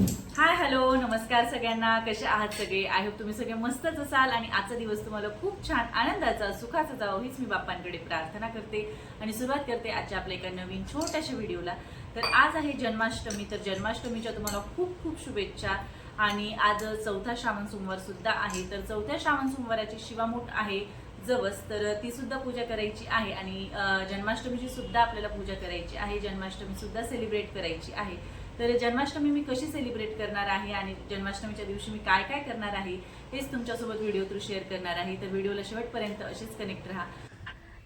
Hi hello नमस्कार सगळ्यांना. कसे आहात सगळे? आय होप तुम्ही सगळे मस्तच असाल आणि आजचा दिवस तुम्हाला खूप छान आनंदाचा सुखाचा जावं हीच मी बाप्पांकडे प्रार्थना करते आणि सुरुवात करते आजच्या आपल्या एका नवीन छोट्याशा व्हिडिओला. तर आज आहे जन्माष्टमी. तर जन्माष्टमीच्या तुम्हाला खूप खूप शुभेच्छा आणि आज चौथा श्रावण सोमवार सुद्धा आहे. तर चौथ्या श्रावण सोमवाराची शिवामूठ आहे जवस. तर ती सुद्धा पूजा करायची आहे आणि जन्माष्टमीची सुद्धा आपल्याला पूजा करायची आहे. जन्माष्टमी सुद्धा सेलिब्रेट करायची आहे. तर जन्माष्टमी मी कशी सेलिब्रेट करणार आहे आणि जन्माष्टमीच्या दिवशी मी काय काय करणार आहे हेच तुमच्यासोबत व्हिडिओ थ्रू शेअर करणार आहे. तर व्हिडिओला शेवटपर्यंत असेच कनेक्ट राहा.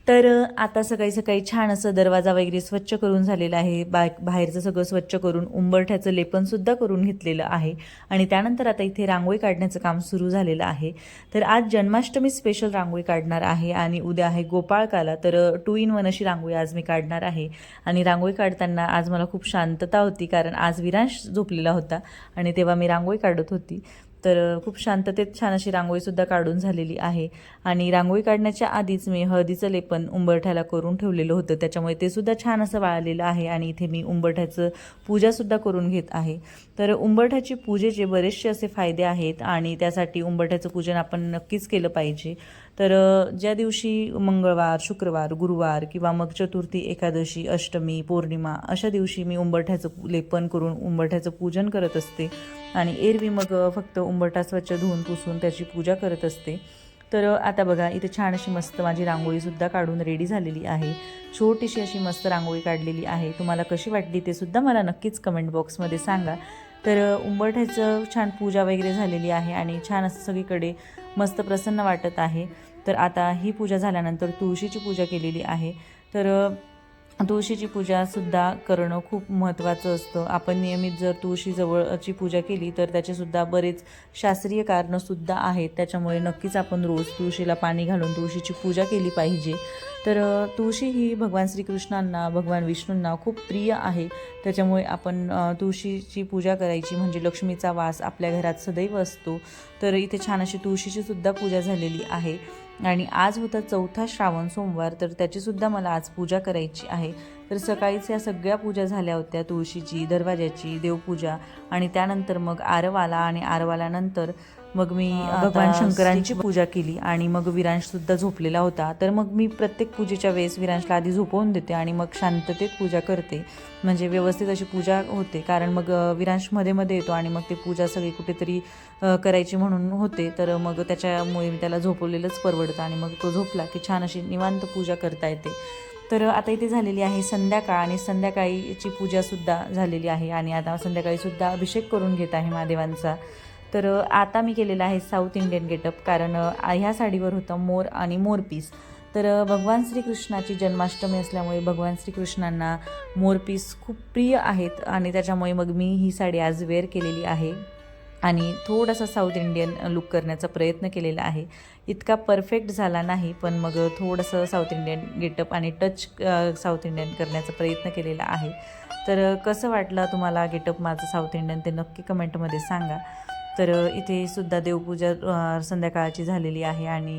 तर आता सकाळी सकाळी छान असं दरवाजा वगैरे स्वच्छ करून झालेला आहे. बा बाहेरचं सगळं स्वच्छ करून उंबरठ्याचं लेपनसुद्धा करून घेतलेलं आहे. आणि त्यानंतर आता इथे रांगोळी काढण्याचं काम सुरू झालेलं आहे. तर आज जन्माष्टमी स्पेशल रांगोळी काढणार आहे आणि उद्या आहे गोपाळकाला. तर टू इन वन अशी रांगोळी आज मी काढणार आहे. आणि रांगोळी काढताना आज मला खूप शांतता होती कारण आज विरांश झोपलेला होता आणि तेव्हा मी रांगोळी काढत होती. तर खूप शांततेत छान अशी रांगोळीसुद्धा काढून झालेली आहे. आणि रांगोळी काढण्याच्या आधीच मी हळदीचं लेपन उंबरठ्याला करून ठेवलेलं होतं. त्याच्यामुळे ते सुद्धा छान असं वाळलेलं आहे आणि इथे मी उंबरठ्याचं पूजासुद्धा करून घेत आहे. तर उंबरठ्याची पूजेचे बरेचसे असे फायदे आहेत आणि त्यासाठी उंबरठ्याचं पूजन आपण नक्कीच केलं पाहिजे. तर ज्या दिवशी मंगळवार शुक्रवार गुरुवार किंवा मग चतुर्थी एकादशी अष्टमी पौर्णिमा अशा दिवशी मी उंबरठ्याचं लेपन करून उंबरठ्याचं पूजन करत असते आणि एरवी मग फक्त उंबरठा स्वच्छ धुवून पुसून त्याची पूजा करत असते. तर आता बघा इथे छान अशी मस्त माझी रांगोळीसुद्धा काढून रेडी झालेली आहे. छोटीशी अशी मस्त रांगोळी काढलेली आहे. तुम्हाला कशी वाटली ते सुद्धा मला नक्कीच कमेंट बॉक्समध्ये सांगा. तर उंबरठ्याचं छान पूजा वगैरे झालेली आहे आणि छान असं सगळीकडे मस्त प्रसन्न वाटत आहे. तर आता ही पूजा झाल्यानंतर तुळशीची पूजा केलेली आहे. तर तुळशीची पूजासुद्धा करणं खूप महत्त्वाचं असतं. आपण नियमित जर तुळशीजवळची पूजा केली तर त्याचेसुद्धा बरेच शास्त्रीय कारणंसुद्धा आहेत. त्याच्यामुळे नक्कीच आपण रोज तुळशीला पाणी घालून तुळशीची पूजा केली पाहिजे. तर तुळशी ही भगवान श्रीकृष्णांना भगवान विष्णूंना खूप प्रिय आहे. त्याच्यामुळे आपण तुळशीची पूजा करायची म्हणजे लक्ष्मीचा वास आपल्या घरात सदैव असतो. तर इथे छान अशी तुळशीचीसुद्धा पूजा झालेली आहे. आणि आज होता चौथा श्रावण सोमवार तर त्याचीसुद्धा मला आज पूजा करायची आहे. तर सकाळीच या सगळ्या पूजा झाल्या होत्या तुळशीची दरवाजाची देवपूजा आणि त्यानंतर मग आरवाला आणि आरवाल्यानंतर मग मी भगवान शंकरांची पूजा केली आणि मग विरांश सुद्धा झोपलेला होता. तर मग मी प्रत्येक पूजेच्या वेळेस विरांशला आधी झोपवून देते आणि मग शांततेत पूजा करते. म्हणजे व्यवस्थित अशी पूजा होते. कारण मग विरांशमध्ये मध्ये येतो आणि मग ते पूजा सगळी कुठेतरी करायची म्हणून होते. तर मग त्याच्यामुळे मी त्याला झोपवलेलंच परवडतं आणि मग तो झोपला की छान अशी निवांत पूजा करता येते. तर आता इथे झालेली आहे संध्याकाळ आणि संध्याकाळीची पूजासुद्धा झालेली आहे. आणि आता संध्याकाळीसुद्धा अभिषेक करून घेत आहे महादेवांचा. तर आता मी केलेला आहे साऊथ इंडियन गेटअप कारण ह्या साडीवर होतं मोर आणि मोरपीस तर भगवान श्रीकृष्णाची जन्माष्टमी असल्यामुळे भगवान श्रीकृष्णांना मोरपीस खूप प्रिय आहेत आणि त्याच्यामुळे मग मी ही साडी आज वेअर केलेली आहे. आणि थोडासा साऊथ इंडियन लुक करण्याचा प्रयत्न केलेला आहे. इतका परफेक्ट झाला नाही पण मग थोडंसं साऊथ इंडियन गेटअप आणि टच साऊथ इंडियन करण्याचा प्रयत्न केलेला आहे. तर कसं वाटलं तुम्हाला गेटअप माझं साऊथ इंडियन ते नक्की कमेंटमध्ये सांगा. तर इथे सुद्धा देवपूजा संध्याकाळची झालेली आहे आणि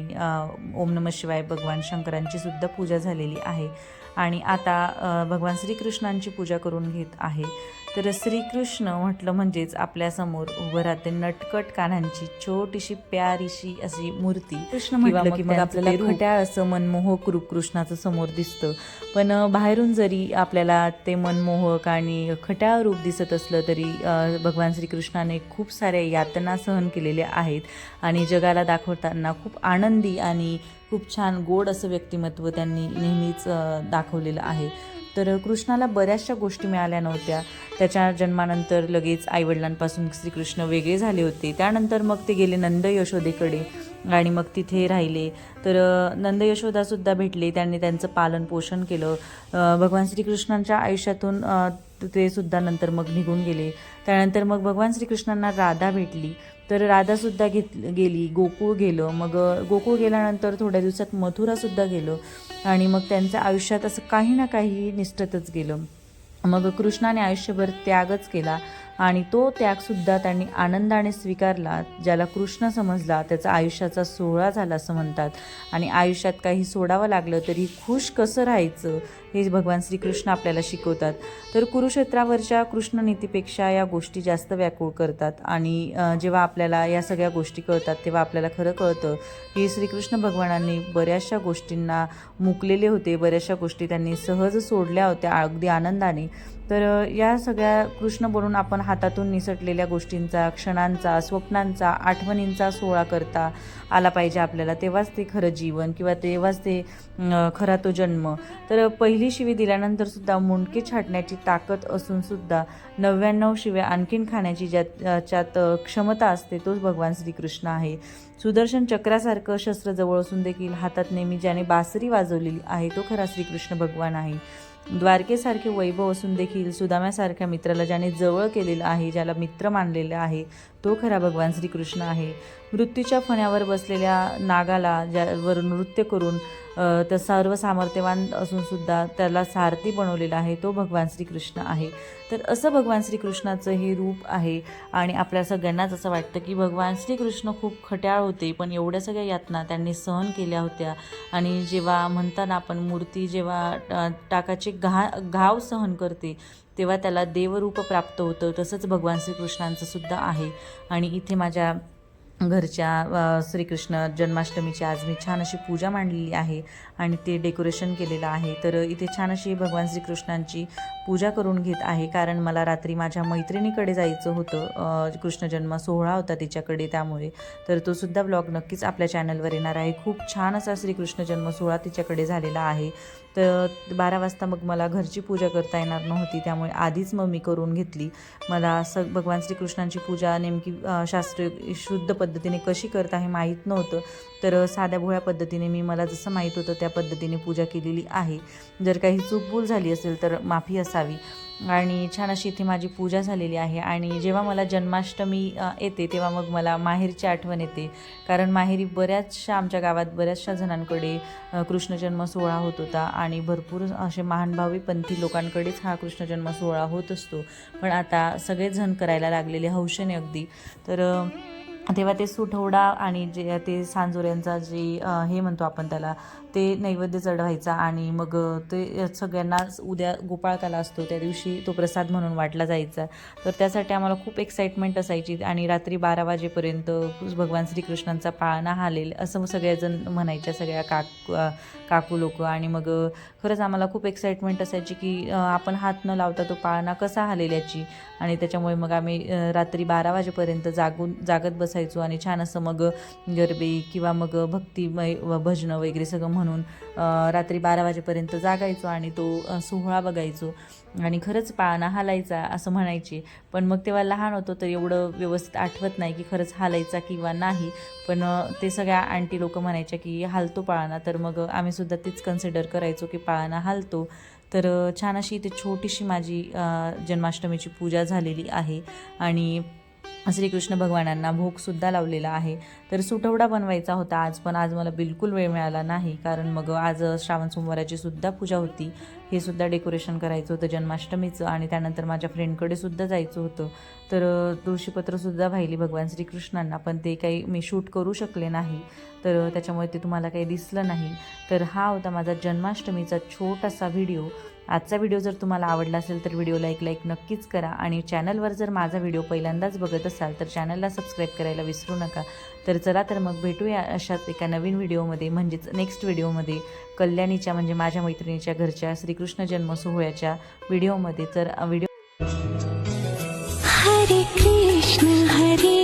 ओम नम शिवाय भगवान शंकरांची सुद्धा पूजा झालेली आहे. आणि आता भगवान श्रीकृष्णांची पूजा करून घेत आहे. तर श्रीकृष्ण म्हटलं म्हणजेच आपल्यासमोर उभं राहते नटकट कानांची छोटीशी प्यारीशी अशी मूर्ती. कृष्ण म्हटलं की मग आपल्याला खट्याळ असं मनमोहक रूप कृष्णाचं समोर दिसतं. पण बाहेरून जरी आपल्याला ते मनमोहक आणि खट्याळ रूप दिसत असलं तरी भगवान श्रीकृष्णाने खूप साऱ्या यातना सहन केलेल्या आहेत आणि जगाला दाखवताना खूप आनंदी आणि खूप छान गोड असं व्यक्तिमत्व त्यांनी नेहमीच दाखवलेलं आहे. तर कृष्णाला बऱ्याचशा गोष्टी मिळाल्या नव्हत्या. त्याच्या जन्मानंतर लगेच आईवडिलांपासून श्रीकृष्ण वेगळे झाले होते. त्यानंतर मग ते गेले नंद यशोदेकडे आणि मग तिथे राहिले. तर नंद यशोदासुद्धा भेटले. त्यांनी त्यांचं पालन पोषण केलं भगवान श्रीकृष्णांच्या आयुष्यातून ते सुद्धा नंतर मग निघून गेले. त्यानंतर मग भगवान श्रीकृष्णांना राधा भेटली. तर राधासुद्धा घेत गेली. गोकुळ गेलं. मग गोकुळ गेल्यानंतर थोड्या दिवसात मथुरासुद्धा गेलं. आणि मग त्यांच्या आयुष्यात असं काही ना काही निष्ठतच गेलं. मग कृष्णाने आयुष्यभर त्यागच केला. आणि तो त्यागसुद्धा त्यांनी आनंदाने स्वीकारला. ज्याला कृष्ण समजला त्याचा आयुष्याचा सोहळा झाला असं म्हणतात. आणि आयुष्यात काही सोडावं लागलं तरी खुश कसं राहायचं? हे भगवान श्रीकृष्ण आपल्याला शिकवतात. तर कुरुक्षेत्रावरच्या कृष्णनीतीपेक्षा या गोष्टी जास्त व्याकुळ करतात आणि जेव्हा आपल्याला या सगळ्या गोष्टी कळतात तेव्हा आपल्याला खरं कळतं की श्रीकृष्ण भगवानांनी बऱ्याचशा गोष्टींना मुकलेले होते बऱ्याचशा गोष्टी त्यांनी सहज सोडल्या होत्या अगदी आनंदाने. तर या सगळ्या कृष्ण बनून आपण हातातून निसटलेल्या गोष्टींचा क्षणांचा स्वप्नांचा आठवणींचा सोहळा करता आला पाहिजे आपल्याला तेव्हाच ते खरं जीवन किंवा तेव्हाच ते खरा तो जन्म. तर पहिली शिवी दिल्यानंतर सुद्धा मुंडके छाटण्याची ताकद असून सुद्धा नव्याण्णव शिव्या आणखीन खाण्याची ज्या ज्याच्यात क्षमता असते तोच भगवान श्रीकृष्ण आहे. सुदर्शन चक्रासारखं शस्त्र जवळ असून देखील हातात नेहमी ज्याने बासरी वाजवलेली आहे तो खरा श्रीकृष्ण भगवान आहे. द्वारकेसारखे वैभव असून देखील सुदाम्यासारख्या मित्राला ज्याने जवळ केलेलं आहे ज्याला मित्र मानलेलं आहे तो खरा भगवान श्रीकृष्ण आहे. मृत्यूच्या फण्यावर बसलेल्या नागाला ज्यावर नृत्य करून त्या सर्व सामर्थ्यवान असूनसुद्धा त्याला सारथी बनवलेला आहे तो भगवान श्रीकृष्ण आहे. तर असं भगवान श्रीकृष्णाचं हे रूप आहे आणि आपल्या सगळ्यांनाच असं वाटतं की भगवान श्रीकृष्ण खूप खट्याळ होते पण एवढ्या सगळ्या यातना त्यांनी सहन केल्या होत्या. आणि जेव्हा म्हणताना आपण मूर्ती जेव्हा टाकाचे घा घाव सहन करते तेव्हा त्याला देवरूप प्राप्त होतं. तसंच भगवान श्रीकृष्णांचं सुद्धा आहे. आणि इथे माझ्या घरच्या श्रीकृष्ण जन्माष्टमीची आज मी छान अशी पूजा मांडलेली आहे. आणि ते डेकोरेशन केलेलं आहे. तर इथे छान अशी भगवान श्रीकृष्णांची पूजा करून घेत आहे. कारण मला रात्री माझ्या मैत्रिणीकडे जायचं होतं. कृष्ण जन्म सोहळा होता तिच्याकडे त्यामुळे. तर तो सुद्धा ब्लॉग नक्कीच आपल्या चॅनलवर येणार आहे. खूप छान असा श्रीकृष्ण जन्म सोहळा तिच्याकडे झालेला आहे. तर बारा वाजता मग मला घरची पूजा करता येणार नव्हती. त्यामुळे आधीच मग मी करून घेतली. मला स भगवान श्रीकृष्णांची पूजा नेमकी शास्त्रीय शुद्ध पद्धतीने कशी करता हे माहीत नव्हतं. तर साध्या भोळ्या पद्धतीने मी मला जसं माहीत होतं त्या त्या पद्धतीने पूजा केलेली आहे. जर काही चूकभूल झाली असेल तर माफी असावी. आणि छान अशी इथे माझी पूजा झालेली आहे. आणि जेव्हा मला जन्माष्टमी येते तेव्हा मग मला माहेरची आठवण येते. कारण माहेरी बऱ्याचशा आमच्या गावात बऱ्याचशा जणांकडे कृष्णजन्म सोहळा होत होता. आणि भरपूर असे महानभावी पंथी लोकांकडेच हा कृष्णजन्म सोहळा होत असतो. पण आता सगळेच जण करायला लागलेले हौशेने अगदी. तर तेव्हा ते सुठवडा आणि जे ते सांजोऱ्यांचा जे हे म्हणतो आपण त्याला ते नैवेद्य चढवायचा आणि मग ते सगळ्यांना उद्या गोपाळकाला असतो त्या दिवशी तो प्रसाद म्हणून वाटला जायचा. तर त्यासाठी आम्हाला खूप एक्साइटमेंट असायची आणि रात्री बारा वाजेपर्यंत भगवान श्रीकृष्णांचा पाळणा हालेल असं सगळेजण म्हणायच्या सगळ्या काक काकू लोक. आणि मग खरंच आम्हाला खूप एक्साइटमेंट असायची की आपण हात न लावता तो पाळणा कसा हालेल याची. आणि त्याच्यामुळे मग आम्ही रात्री बारा वाजेपर्यंत जागून जागत बसायचो आणि छान असं मग गरबे किंवा मग भक्तिमय व भजनं वगैरे सगळं म्हणून म्हणून रात्री बारा वाजेपर्यंत जागायचो आणि तो सोहळा बघायचो. आणि खरंच पाळणा हालायचा असं म्हणायचे. पण मग तेव्हा लहान होतो तर एवढं व्यवस्थित आठवत नाही की खरंच हालायचा किंवा नाही. पण ते सगळ्या आंटी लोक म्हणायच्या की हालतो पाळणा. तर मग आम्ही सुद्धा तीच कन्सिडर करायचो की पाळणा हालतो. तर छान अशी इथे छोटीशी माझी जन्माष्टमीची पूजा झालेली आहे. आणि श्रीकृष्ण भगवानांना भोगसुद्धा लावलेला आहे. तर सुटवडा बनवायचा होता आज पण आज मला बिलकुल वेळ मिळाला नाही. कारण मग आज श्रावण सोमवाराची सुद्धा पूजा होती. हे सुद्धा डेकोरेशन करायचं होतं जन्माष्टमीचं आणि त्यानंतर माझ्या फ्रेंडकडे सुद्धा जायचं होतं. तर तुळशीपत्रसुद्धा वाहिली भगवान श्रीकृष्णांना पण ते काही मी शूट करू शकले नाही. तर त्याच्यामुळे ते तुम्हाला काही दिसलं नाही. तर हा होता माझा जन्माष्टमीचा छोटासा व्हिडिओ. आजचा व्हिडिओ जर तुम्हाला आवडला असेल तर व्हिडिओला एक लाईक नक्कीच करा. आणि चॅनलवर जर माझा व्हिडिओ पहिल्यांदाच बघत असाल तर चॅनलला सबस्क्राईब करायला विसरू नका. तर चला तर मग भेटूया अशाच एका नवीन व्हिडिओमध्ये म्हणजेच नेक्स्ट व्हिडिओमध्ये कल्याणीच्या म्हणजे माझ्या मैत्रिणीच्या घरच्या श्रीकृष्ण जन्म सोहळ्याच्या व्हिडिओमध्ये. तर व्हिडिओ हरे कृष्ण हरे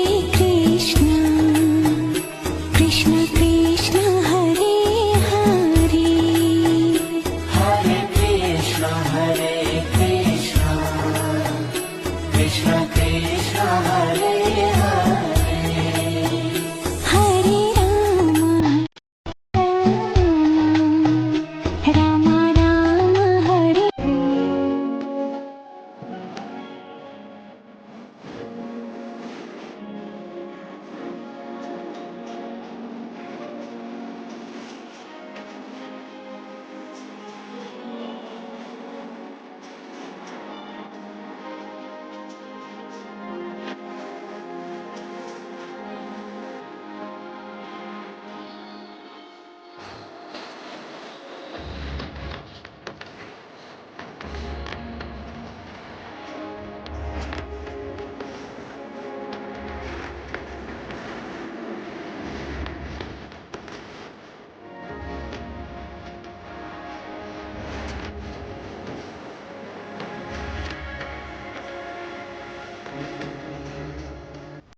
Hare